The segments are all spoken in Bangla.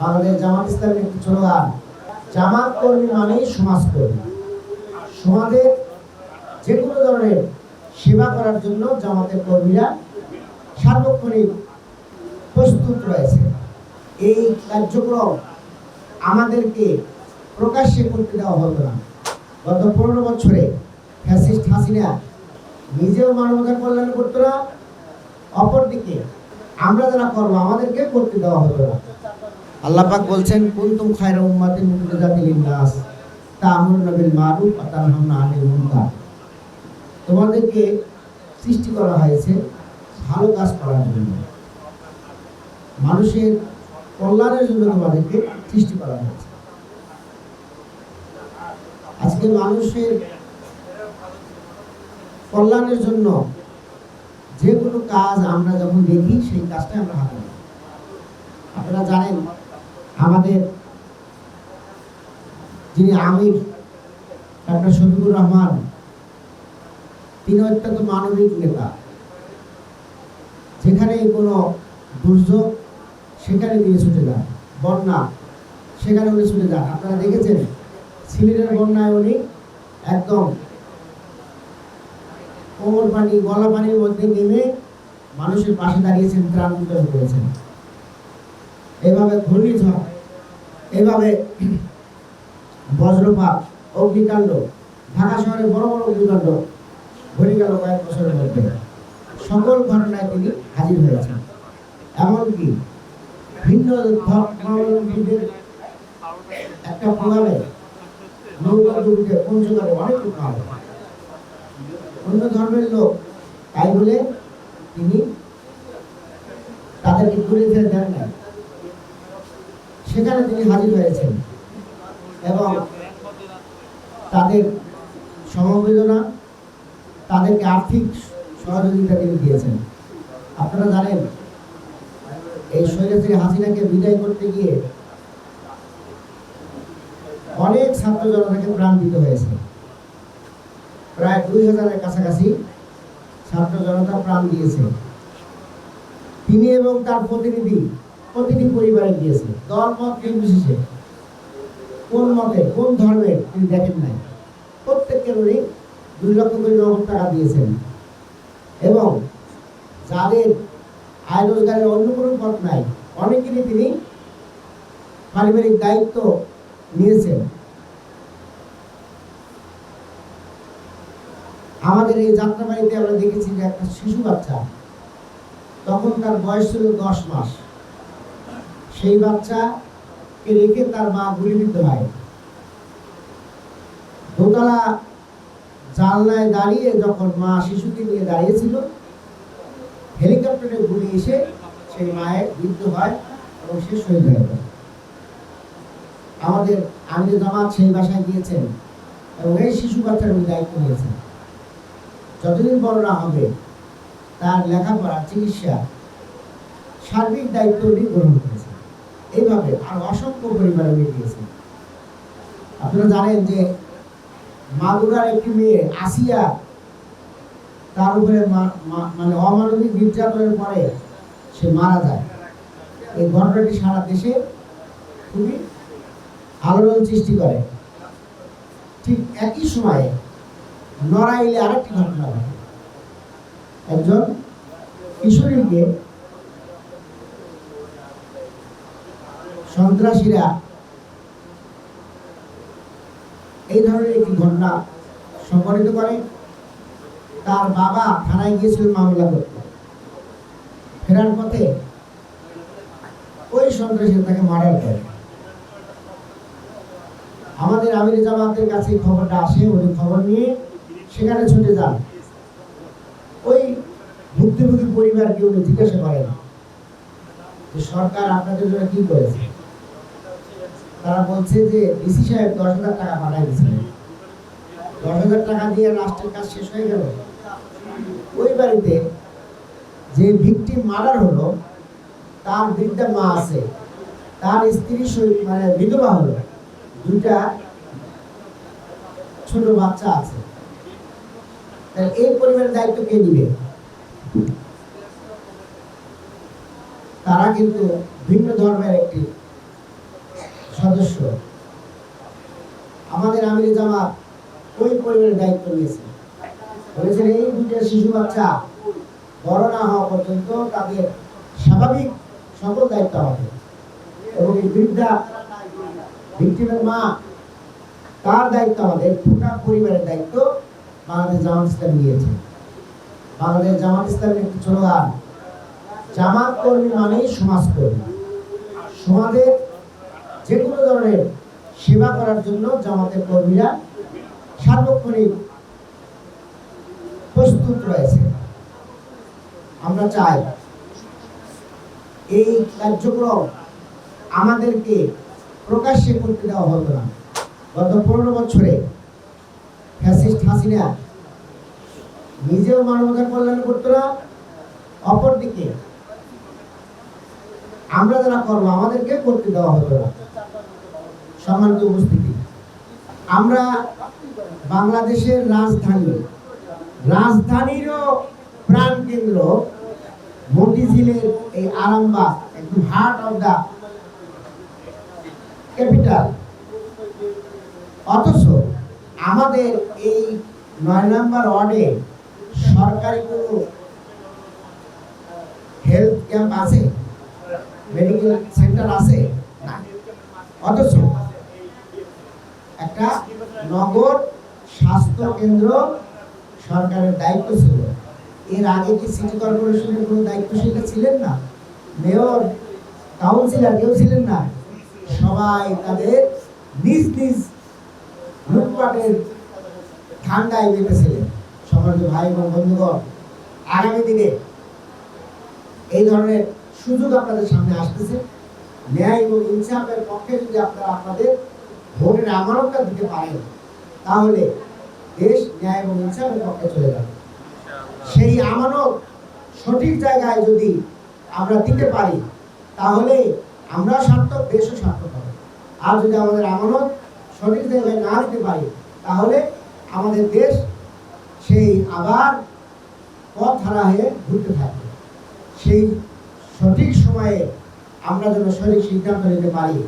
বাংলাদেশ জামাত ইসলামের একটি স্লোগান জামাত কর্মী মানেই সমাজ কর্মী। সমাজের যে কোনো ধরনের সেবা করার জন্য জামাতের কর্মীরা সার্বক্ষণিক প্রস্তুত রয়েছে। এই কার্যক্রম আমাদেরকে প্রকাশ্যে করতে দেওয়া হতো না। গত পনেরো বছরে ফ্যাসিস্ট হাসিনা নিজেও মানবতার কল্যাণ করতো না, অপরদিকে আমরা যারা করব আমাদেরকে করতে দেওয়া হতো না। আল্লাহ বলছেন, কুনতুম খায়রা উম্মাতিন মুখরিজাতিল মারুফ তোমাদেরকে সৃষ্টি করা হয়েছে, ভালো কাজ করার জন্য। মানুষের কল্যাণের জন্য তোমাদেরকে সৃষ্টি করা হয়েছে। আজকে মানুষের কল্যাণের জন্য যে কোনো কাজ আমরা যখন দেখি, সেই কাজটা আমরা হাতে আপনারা জানেন আমাদের যিনি আমির ডক্টর শফিকুর রহমান, তিনি অত্যন্ত মানবিক নেতা। যেখানে কোনো দুর্যোগ, সেখানে তিনি ছুটে যান। বন্যা, সেখানে উনি ছুটে যান। আপনারা দেখেছেন, সিলেটের বন্যায় উনি একদম কোমর পানি, গলা পানির মধ্যে নেমে মানুষের পাশে দাঁড়িয়েছেন ত্রাণ বিতরণ করেছেন এভাবে ঘূর্ণিঝড়, এভাবে বজ্রপাত, অগ্নিকাণ্ড, ঢাকা শহরে বড় বড় অগ্নিকাণ্ড ঘটে গেল কয়েক বছরের মধ্যে। সকল ঘটনায় তিনি হাজির হয়েছেন এমনকি ভিন্ন ধর্মাবলম্বীদের একটা প্রভাবে নৌকা দুর্গে পঞ্চগড়ে অনেক প্রভাব অন্য ধর্মের লোক তাই বলে তিনি তাদেরকে ঘুরে ফিরে দেন না সেখানে তিনি হাজির হয়েছেন এবং তাদের সমবেদনা, তাদেরকে আর্থিক সহযোগিতা তিনি দিয়েছেন। আপনারা জানেন, এই স্বৈরাচারী হাসিনাকে বিদায় করতে গিয়ে অনেক ছাত্র জনতাকে প্রাণ দিতে হয়েছে। প্রায় দুই হাজারের কাছাকাছি ছাত্র জনতা প্রাণ দিয়েছে। তিনি এবং তার প্রতিনিধি প্রতিটি পরিবারে গিয়েছে দল মত নির্বিশেষে কোন মতে, কোন ধর্মের তিনি দেখেন নাই? প্রত্যেকের উনি দুই লক্ষ কোটি নগদ টাকা দিয়েছেন। এবং যাদের আয় রোজগারের অন্য কোনো পথ নাই, অনেকেরই তিনি পারিবারিক দায়িত্ব নিয়েছেন। আমাদের এই যাত্রাবাড়িতে আমরা দেখেছি যে একটা শিশু বাচ্চা, তখন তার বয়স ছিল দশ মাস। সেই বাচ্চাকে রেখে তার মা গুলিবিদ্ধ হয়। দোতলা জানলায় দাঁড়িয়ে যখন মা শিশুকে নিয়ে দাঁড়িয়েছিল, হেলিকপ্টারে গুলি এসে সেই মায়ের মৃত্যু হয় এবং সে শহীদ হয়ে যায়। আমাদের আমির জামাত সেই বাসায় গিয়েছেন এবং এই শিশু বাচ্চার উনি দায়িত্ব নিয়েছেন। যতদিন বড় না হবে, তার লেখাপড়া, চিকিৎসা, সার্বিক দায়িত্ব উনি গ্রহণ এইভাবে আর অসংখ্য পরিবারে উনি দিয়েছেন। আপনারা জানেন যে মাগুরার একটি মেয়ে আসিয়া তার উপরে মানে অমানবিক নির্যাতনের পরে সে মারা যায়। এই ঘটনাটি সারা দেশে খুবই আলোড়ন সৃষ্টি করে। ঠিক একই সময়ে নড়াইলে আরেকটি ঘটনা ঘটে। একজন কিশোরীকে সন্ত্রাসীরা এই ধরনের একটি ঘটনা সংঘটিত করে। তার বাবা থানায় গিয়েছিল মামলা করতে। ফেরার পথে ওই সন্ত্রাসী তাকে মার্ডার করে আমাদের আমির জামাতের কাছে খবরটা আসে, ওই খবর নিয়ে সেখানে ছুটে যান। ওই ভুক্তভোগী পরিবারকে উনি জিজ্ঞাসা করেন সরকার আপনাদের জন্য কি করেছে? তারা বলছে যে ডিসি সাহেব দশ হাজার টাকা পাঠাই দিয়েছিলেন দশ হাজার টাকা দিয়ে রাষ্ট্রের কাজ শেষ হয়ে গেল। ওই বাড়িতে যে ভিকটিম মার্ডার হলো, তার বৃদ্ধা মা আছে। তার স্ত্রী মানে বিধবা হলো। দুইটা ছোট বাচ্চা আছে। এই পরিবারের দায়িত্ব কে নিবে? তারা কিন্তু ভিন্ন ধর্মের একটি সদস্য। আমাদের আমির জামাত ওই পরিবারের দায়িত্ব নিয়েছে। বলেছেন, এই দুইটা শিশু বাচ্চা বড় না হওয়া পর্যন্ত তাদের স্বাভাবিক সকল দায়িত্ব হবে এবং এই বৃদ্ধা ভিক্টিমের মা, তার দায়িত্ব আমাদের, গোটা পরিবারের দায়িত্ব বাংলাদেশ জামাত ইসলাম নিয়েছে। বাংলাদেশ জামাত ইসলামের একটি স্লোগান, জামাত কর্মী মানেই সমাজ কর্মী। সমাজের যে কোনো ধরনের সেবা করার জন্য জামাতের কর্মীরা সার্বক্ষণিক প্রস্তুত রয়েছে। আমরা চাই এই কার্যক্রম আমাদেরকে প্রকাশ্যে করতে দেওয়া হতো না। গত পনেরো বছরে ফ্যাসিস্ট হাসিনা নিজেও মানবতার কল্যাণ করতো না, অপরদিকে আমরা যারা করব আমাদেরকে করতে দেওয়া হতো না। সম্মানিত উপস্থিতি। আমরা বাংলাদেশের রাজধানী, রাজধানীরও প্রাণ কেন্দ্র মতিঝিলের এই আরামবাগ, একদম হার্ট অফ দা ক্যাপিটাল অথচ আমাদের এই নয় নম্বর ওয়ার্ডে সরকারি কোনো হেলথ ক্যাম্প আছে? মেডিকেল সেন্টার আছে? না অথচ একটা নগর স্বাস্থ্য কেন্দ্র সরকারের দায়িত্ব ছিল। এর আগে কি সিটি কর্পোরেশনের কোনো দায়িত্বশীলরা ছিলেন না? মেয়র কাউন্সিলর কেউ ছিলেন না? সবাই তাদের নিজ নিজ লুটপাটের ঠান্ডায় মেতেছিলেন সমাজের ভাই এবং বন্ধুগণ, আগামী দিনে এই ধরনের সুযোগ আপনাদের সামনে আসতেছে। ন্যায় এবং ইনসাফের পক্ষে যদি আপনারা আপনাদের ভোটের আমানতটা দিতে পারেন তাহলে দেশ, ন্যায় এবং ইনসাফের পক্ষে চলে যাবে। সেই আমানত সঠিক জায়গায় যদি আমরা দিতে পারি, তাহলে আমরা সার্থক, দেশও সার্থক হবে। আর যদি আমাদের আমানত সঠিক জায়গায় না দিতে পারি, তাহলে আমাদের দেশ সেই আবার পথ হারা হয়ে ঘুরতে থাকবে। সেই সঠিক সময়ে আমরা যেন সঠিক সিদ্ধান্ত নিতে পারি,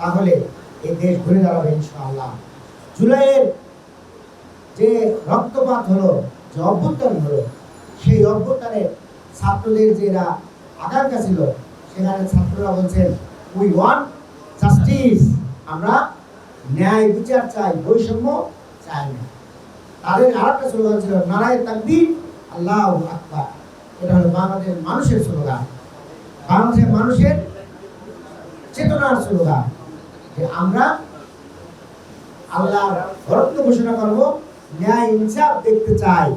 তাহলে এই দেশ ঘুরে দাঁড়াবে ইনশাআল্লাহ। জুলাইয়ের যে রক্তপাত হলো, যে অভ্যুত্থান হলো, সেই অভ্যুত্থানে ছাত্রদের যে এরা আকাঙ্ক্ষা ছিল, সেখানে ছাত্ররা বলছেন উই ওয়ান্ট জাস্টিস আমরা ন্যায় বিচার চাই, বৈষম্য চাই না। তাদের আর একটা স্লোগান ছিল, নারায় তাকবীর আল্লাহ আকবার। এটা হলো বাংলাদেশের মানুষের স্লোগান। বাংলাদেশের মানুষের চেতনার স্লোগান। আমরা আল্লাহর বরত্ব ঘোষণা করব, ন্যায় ইনসাফ দেখতে চাই।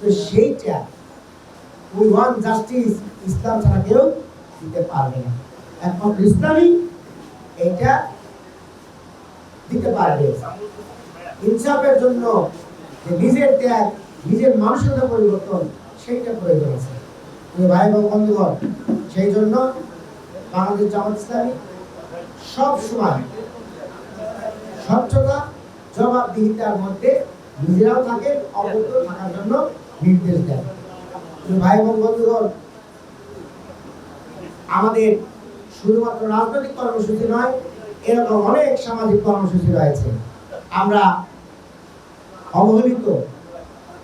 তো সেইটা উই ওয়ান জাস্টিস ইসলাম ছাড়া কেউ দিতে পারবে না। একমাত্র ইসলামই এইটা দিতে পারবে। ইনসাফের জন্য যে নিজের ত্যাগ, নিজের মানসিকতা পরিবর্তন, সেইটা প্রয়োজন আছে ভাই এবং বন্ধুগণ, সেই জন্য বাংলাদেশ জামাত ইসলামী সব সময় স্বচ্ছতা, জবাবদিহিতার মধ্যে নিজেরাও থাকে অবদ্ধ থাকার জন্য নির্দেশ দেন। ভাই এবং বন্ধুগণ, আমাদের শুধুমাত্র রাজনৈতিক কর্মসূচি নয়, এরকম অনেক সামাজিক কর্মসূচি রয়েছে। আমরা অবহেলিত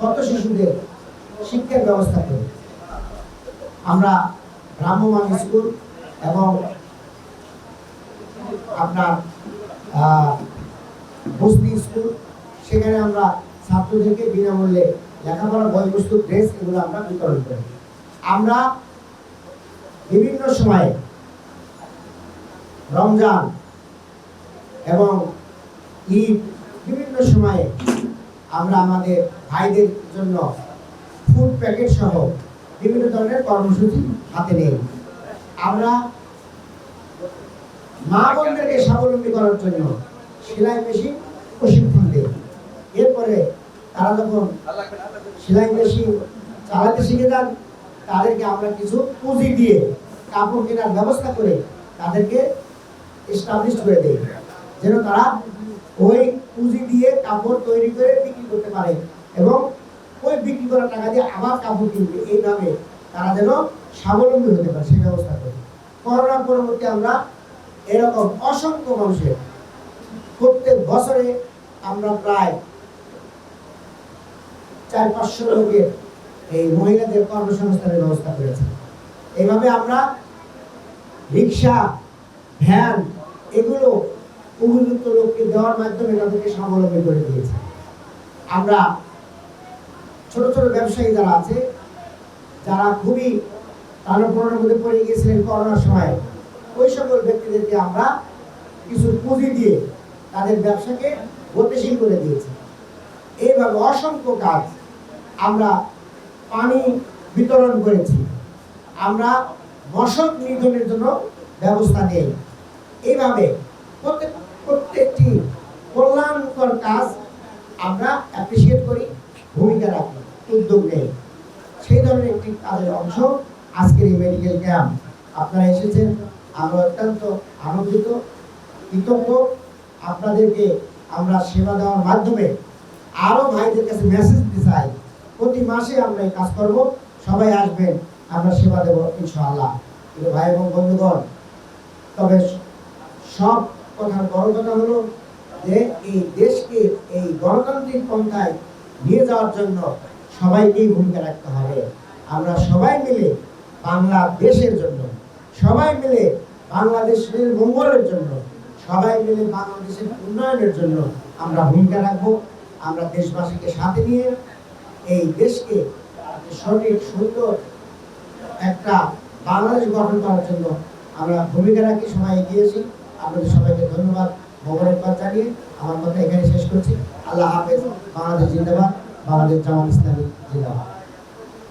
কত শিশুদের শিক্ষার ব্যবস্থা করি। আমরা ভ্রাম্যমান স্কুল এবং আপনার বস্তি স্কুল, সেখানে আমরা ছাত্রদেরকে বিনামূল্যে লেখাপড়া বই বস্তু ড্রেস এগুলো আমরা বিতরণ করি। আমরা বিভিন্ন সময়ে রমজান এবং ঈদ বিভিন্ন সময়ে আমরা আমাদের ভাইদের জন্য ফুড প্যাকেট সহ বিভিন্ন ধরনের কর্মসূচি হাতে নেই। আমরা মা বোনদেরকে স্বাবলম্বী করার জন্য সেলাই মেশিন প্রশিক্ষণ দেয়। এরপরে তারা যখন সেলাই মেশিন চালাতে শিখে যান, তাদেরকে আমরা কিছু পুঁজি দিয়ে কাপড় কেনার ব্যবস্থা করে তাদেরকে এস্টাবলিশ করে দেই, যেন তারা ওই পুঁজি দিয়ে কাপড় তৈরি করে বিক্রি করতে পারে এবং ওই বিক্রি করার টাকা দিয়ে আবার কাপড় কিনবে। এইভাবে তারা যেন স্বাবলম্বী হতে পারে সেই ব্যবস্থা করে। করোনা পরবর্তী আমরা এরকম অসংখ্য মানুষের প্রত্যেক বছরে আমরা প্রায় চার পাঁচশো লোকের এই মহিলাদের কর্মসংস্থানের ব্যবস্থা করেছি। এইভাবে আমরা রিক্সা, ভ্যান এগুলো উপযুক্ত লোককে দেওয়ার মাধ্যমে তাদেরকে স্বাবলম্বী করে দিয়েছি। আমরা ছোট ছোট ব্যবসায়ী যারা আছে, যারা খুবই টানাপোড়ার মধ্যে পড়ে গিয়েছিলেন করোনার সময়, ওই সকল ব্যক্তিদেরকে আমরা কিছু পুঁজি দিয়ে তাদের ব্যবসাকে গতিশীল করে দিয়েছে। এইভাবে অসংখ্য কাজ আমরা পানি বিতরণ করেছি। আমরা মশক নিধনের জন্য ব্যবস্থা নেই। এইভাবে প্রত্যেক, প্রত্যেকটি কল্যাণকর কাজ আমরা অ্যাপ্রিসিয়েট করি, ভূমিকা রাখি, উদ্যোগ নেই। সেই ধরনের একটি কাজের অংশ আজকের এই মেডিকেল ক্যাম্প আপনারা এসেছেন আমরা অত্যন্ত আনন্দিত, কৃতজ্ঞ। আপনাদেরকে আমরা সেবা দেওয়ার মাধ্যমে আরও ভাইদের কাছে মেসেজ দিতে চাই। প্রতি মাসে আমরা এই কাজ করব, সবাই আসবেন, আমরা সেবা দেব ইনশাআল্লাহ। কিন্তু ভাই এবং বন্ধুগণ, তবে সব কথার বড় কথা হলো যে এই দেশকে এই গণতান্ত্রিক পন্থায় নিয়ে যাওয়ার জন্য সবাইকেই ভূমিকা রাখতে হবে। আমরা সবাই মিলে বাংলাদেশের জন্য, সবাই মিলে বাংলাদেশের মঙ্গলের জন্য সবাই মিলে বাংলাদেশের উন্নয়নের জন্য আমরা ভূমিকা রাখব। আমরা দেশবাসীকে সাথে নিয়ে এই দেশকে সঠিক, সুন্দর একটা বাংলাদেশ গঠন করার জন্য আমরা ভূমিকা রাখি, সবাই এগিয়েছি আপনাদের সবাইকে ধন্যবাদ মোবারকবাদ জানিয়ে আমার কথা এখানে শেষ করছি। আল্লাহ হাফেজ, বাংলাদেশ জিন্দাবাদ, বাংলাদেশ জামাত ইসলামী জিন্দাবাদ।